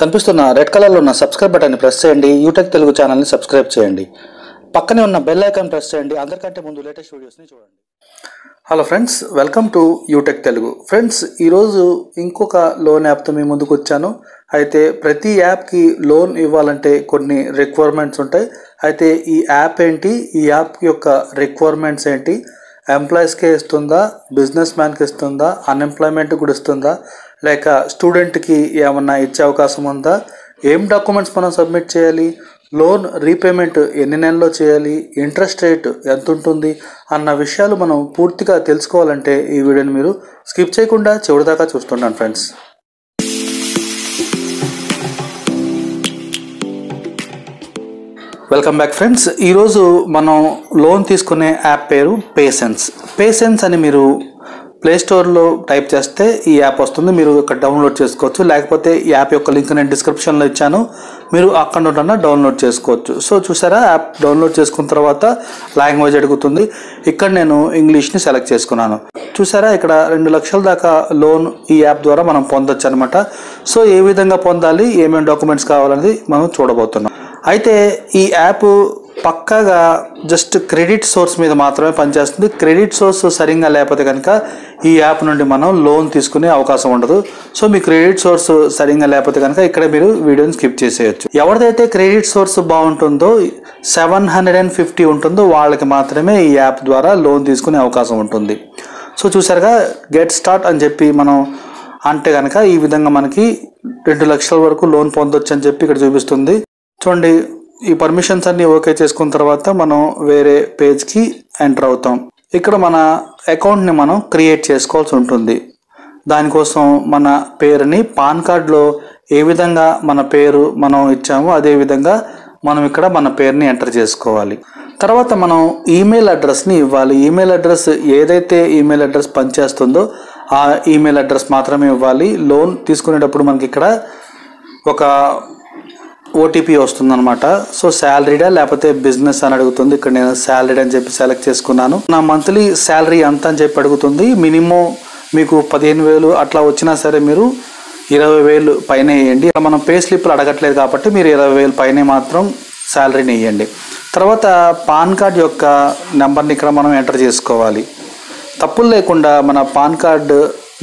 కనిపిస్తున్న రెడ్ కలర్లో ఉన్న సబ్స్క్రైబ్ బటన్ని ప్రెస్ చేయండి. యూటెక్ తెలుగు ఛానల్ని సబ్స్క్రైబ్ చేయండి. పక్కనే ఉన్న బెల్ ఐకాన్ ప్రెస్ చేయండి. అందరికంటే ముందు లేటెస్ట్ వీడియోస్ని చూడండి. Hello friends welcome to YouTech Telugu. Friends ఈరోజు ఇంకొక లోన్ యాప్తో మీ ముందుకు వచ్చాను. అయితే ప్రతి యాప్కి లోన్ ఇవ్వాలంటే కొన్ని రిక్వైర్మెంట్స్ ఉంటాయి. అయితే ఈ యాప్ ఏంటి? ఈ యాప్ యొక్క రిక్వైర్మెంట్స్ ఏంటి? ఎంప్లాయీస్కే ఇస్తుందా? బిజినెస్ మ్యాన్కి ఇస్తుందా? అన్ఎంప్లాయ్మెంట్ కూడా ఇస్తుందా? లేక స్టూడెంట్కి ఏమన్నా ఇచ్చే అవకాశం ఉందా? ఏం డాక్యుమెంట్స్ మనం సబ్మిట్ చేయాలి? లోన్ రీపేమెంట్ ఎన్ని నెలల్లో చేయాలి? ఇంట్రెస్ట్ రేట్ ఎంత ఉంటుంది? అన్న విషయాలు మనం పూర్తిగా తెలుసుకోవాలంటే ఈ వీడియోని మీరు స్కిప్ చేయకుండా చివరిదాకా చూస్తుంటాను ఫ్రెండ్స్ వెల్కమ్ బ్యాక్ ఫ్రెండ్స్ ఈరోజు మనం లోన్ తీసుకునే యాప్ పేరు పేసెన్స్ పేసెన్స్ అని మీరు ప్లేస్టోర్లో టైప్ చేస్తే ఈ యాప్ వస్తుంది. మీరు ఇక్కడ డౌన్లోడ్ చేసుకోవచ్చు. లేకపోతే ఈ యాప్ యొక్క లింక్ నేను డిస్క్రిప్షన్లో ఇచ్చాను. మీరు అక్కడ నుండి డౌన్లోడ్ చేసుకోవచ్చు. సో చూసారా? యాప్ డౌన్లోడ్ చేసుకున్న తర్వాత లాంగ్వేజ్ అడుగుతుంది. ఇక్కడ నేను ఇంగ్లీష్ని సెలెక్ట్ చేసుకున్నాను. చూసారా? ఇక్కడ రెండు లక్షల దాకా లోన్ ఈ యాప్ ద్వారా మనం పొందొచ్చు అనమాట సో ఏ విధంగా పొందాలి? ఏమేమి డాక్యుమెంట్స్ కావాలనేది మనం చూడబోతున్నాం. అయితే ఈ యాప్ పక్కాగా జస్ట్ క్రెడిట్ సోర్స్ మీద మాత్రమే పనిచేస్తుంది. క్రెడిట్ సోర్స్ సరిగ్గా లేకపోతే కనుక ఈ యాప్ నుండి మనం లోన్ తీసుకునే అవకాశం ఉండదు. సో మీ క్రెడిట్ సోర్స్ సరిగ్గా లేకపోతే కనుక ఇక్కడ మీరు వీడియోని స్కిప్ చేసేయచ్చు. ఎవరిదైతే క్రెడిట్ సోర్స్ బాగుంటుందో సెవెన్ హండ్రెడ్ అండ్ ఫిఫ్టీ ఉంటుందో వాళ్ళకి మాత్రమే ఈ యాప్ ద్వారా లోన్ తీసుకునే అవకాశం ఉంటుంది. సో చూసారుగా గెట్ స్టార్ట్ అని చెప్పి మనం అంటే కనుక ఈ విధంగా మనకి రెండు లక్షల వరకు లోన్ పొందొచ్చు అని చెప్పి ఇక్కడ చూపిస్తుంది. చూడండి ఈ పర్మిషన్స్ అన్ని ఓకే చేసుకున్న తర్వాత మనం వేరే పేజ్కి ఎంటర్ అవుతాం. ఇక్కడ మన అకౌంట్ని మనం క్రియేట్ చేసుకోవాల్సి ఉంటుంది. దానికోసం మన పేరుని పాన్ కార్డ్లో ఏ విధంగా మన పేరు మనం ఇచ్చామో అదే విధంగా మనం ఇక్కడ మన పేరుని ఎంటర్ చేసుకోవాలి. తర్వాత మనం ఈమెయిల్ అడ్రస్ని ఇవ్వాలి. ఈమెయిల్ అడ్రస్ ఏదైతే ఈమెయిల్ అడ్రస్ పనిచేస్తుందో ఆ ఈమెయిల్ అడ్రస్ మాత్రమే ఇవ్వాలి. లోన్ తీసుకునేటప్పుడు మనకి ఇక్కడ ఒక ఓటీపీ వస్తుందన్నమాట. సో శాలరీడా లేకపోతే బిజినెస్ అని అడుగుతుంది. ఇక్కడ నేను శాలరీ అని చెప్పి సెలెక్ట్ చేసుకున్నాను. నా మంత్లీ శాలరీ ఎంత అని చెప్పి అడుగుతుంది. మినిమం మీకు పదిహేను వేలు అట్లా వచ్చినా సరే మీరు ఇరవై వేలు పైన వేయండి. మనం పే స్లిప్లు అడగట్లేదు కాబట్టి మీరు ఇరవై వేలు పైన మాత్రం శాలరీని వేయండి. తర్వాత పాన్ కార్డ్ యొక్క నెంబర్ని ఇక్కడ మనం ఎంటర్ చేసుకోవాలి. తప్పులు లేకుండా మన పాన్ కార్డు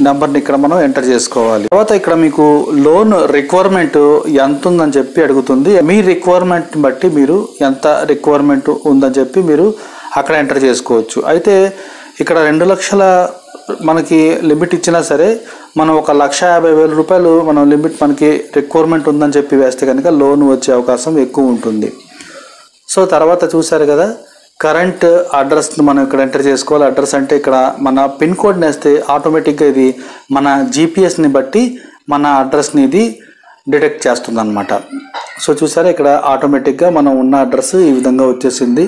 నెంబర్ని ఇక్కడ మనం ఎంటర్ చేసుకోవాలి. తర్వాత ఇక్కడ మీకు లోన్ రిక్వైర్మెంట్ ఎంత ఉందని చెప్పి అడుగుతుంది. మీ రిక్వైర్మెంట్ బట్టి మీరు ఎంత రిక్వైర్మెంట్ ఉందని చెప్పి మీరు అక్కడ ఎంటర్ చేసుకోవచ్చు. అయితే ఇక్కడ రెండు లక్షల మనకి లిమిట్ ఇచ్చినా సరే మనం ఒక లక్ష యాభై వేల రూపాయలు మనం లిమిట్ మనకి రిక్వైర్మెంట్ ఉందని చెప్పి వేస్తే కనుక లోన్ వచ్చే అవకాశం ఎక్కువ ఉంటుంది. సో తర్వాత చూసారు కదా కరెంట్ అడ్రస్ని మనం ఇక్కడ ఎంటర్ చేసుకోవాలి. అడ్రస్ అంటే ఇక్కడ మన పిన్ కోడ్ నేస్తే ఆటోమేటిక్గా ఇది మన జీపీఎస్ని బట్టి మన అడ్రస్ని ఇది డిటెక్ట్ చేస్తుంది అనమాట సో చూసారా ఇక్కడ ఆటోమేటిక్గా మనం ఉన్న అడ్రస్ ఈ విధంగా వచ్చేసింది.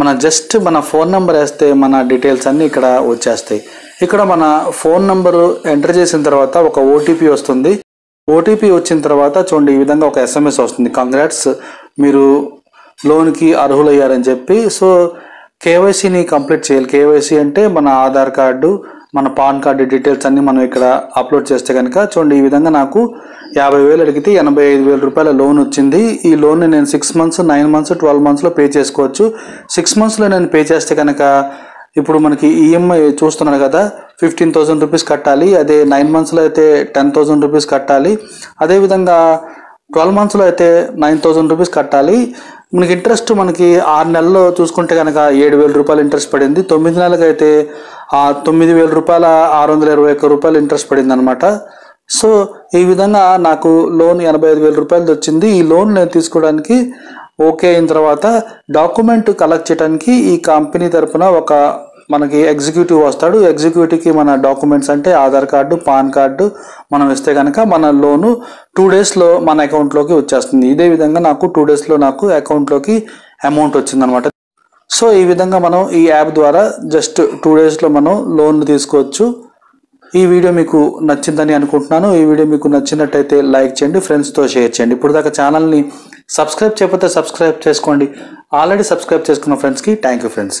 మన జస్ట్ మన ఫోన్ నెంబర్ వేస్తే మన డీటెయిల్స్ అన్నీ ఇక్కడ వచ్చేస్తాయి. ఇక్కడ మన ఫోన్ నెంబరు ఎంటర్ చేసిన తర్వాత ఒక ఓటీపీ వస్తుంది. ఓటీపీ వచ్చిన తర్వాత చూడండి ఈ విధంగా ఒక ఎస్ఎంఎస్ వస్తుంది. కంగ్రాట్స్ మీరు లోన్కి అర్హులయ్యారని చెప్పి సో కేవైసీని కంప్లీట్ చేయాలి. కేవైసీ అంటే మన ఆధార్ కార్డు మన పాన్ కార్డు డీటెయిల్స్ అన్నీ మనం ఇక్కడ అప్లోడ్ చేస్తే కనుక చూడండి ఈ విధంగా నాకు యాభై వేలు అడిగితే ఎనభై ఐదు వేల రూపాయల లోన్ వచ్చింది. ఈ లోన్ నేను six months nine months twelve మంత్స్లో పే చేసుకోవచ్చు. సిక్స్ మంత్స్లో నేను పే చేస్తే కనుక ఇప్పుడు మనకి ఈఎంఐ చూస్తున్నాను కదా ఫిఫ్టీన్ థౌసండ్ రూపీస్ కట్టాలి. అదే నైన్ మంత్స్లో అయితే టెన్ థౌసండ్ రూపీస్ కట్టాలి. అదేవిధంగా ట్వెల్వ్ మంత్స్లో అయితే నైన్ థౌజండ్ రూపీస్ కట్టాలి. మనకి ఇంట్రెస్ట్ మనకి ఆరు నెలల్లో చూసుకుంటే కనుక ఏడు వేల రూపాయలు ఇంట్రెస్ట్ పడింది. తొమ్మిది నెలలకు అయితే ఆ తొమ్మిది వేల రూపాయల ఆరు వందల ఇరవై ఒక్క రూపాయలు ఇంట్రెస్ట్ పడింది అనమాట సో ఈ విధంగా నాకు లోన్ ఎనభై ఐదు వేల రూపాయలు వచ్చింది. ఈ లోన్ నేను తీసుకోవడానికి ఓకే అయిన తర్వాత డాక్యుమెంట్ కలెక్ట్ చేయడానికి ఈ కంపెనీ తరపున ఒక మనకి ఎగ్జిక్యూటివ్ వస్తాడు. ఎగ్జిక్యూటివ్కి మన డాక్యుమెంట్స్ అంటే ఆధార్ కార్డు పాన్ కార్డు మనం ఇస్తే కనుక మన లోను టూ డేస్లో మన అకౌంట్లోకి వచ్చేస్తుంది. ఇదే విధంగా నాకు టూ డేస్లో నాకు అకౌంట్లోకి అమౌంట్ వచ్చిందనమాట. సో ఈ విధంగా మనం ఈ యాప్ ద్వారా జస్ట్ టూ డేస్లో మనం లోన్ తీసుకోవచ్చు. ఈ వీడియో మీకు నచ్చిందని అనుకుంటున్నాను. ఈ వీడియో మీకు నచ్చినట్టయితే లైక్ చేయండి ఫ్రెండ్స్తో షేర్ చేయండి. ఇప్పుడు దాకా ఛానల్ని సబ్స్క్రైబ్ చేయకపోతే సబ్స్క్రైబ్ చేసుకోండి. ఆల్రెడీ సబ్స్క్రైబ్ చేసుకున్న ఫ్రెండ్స్కి thank you friends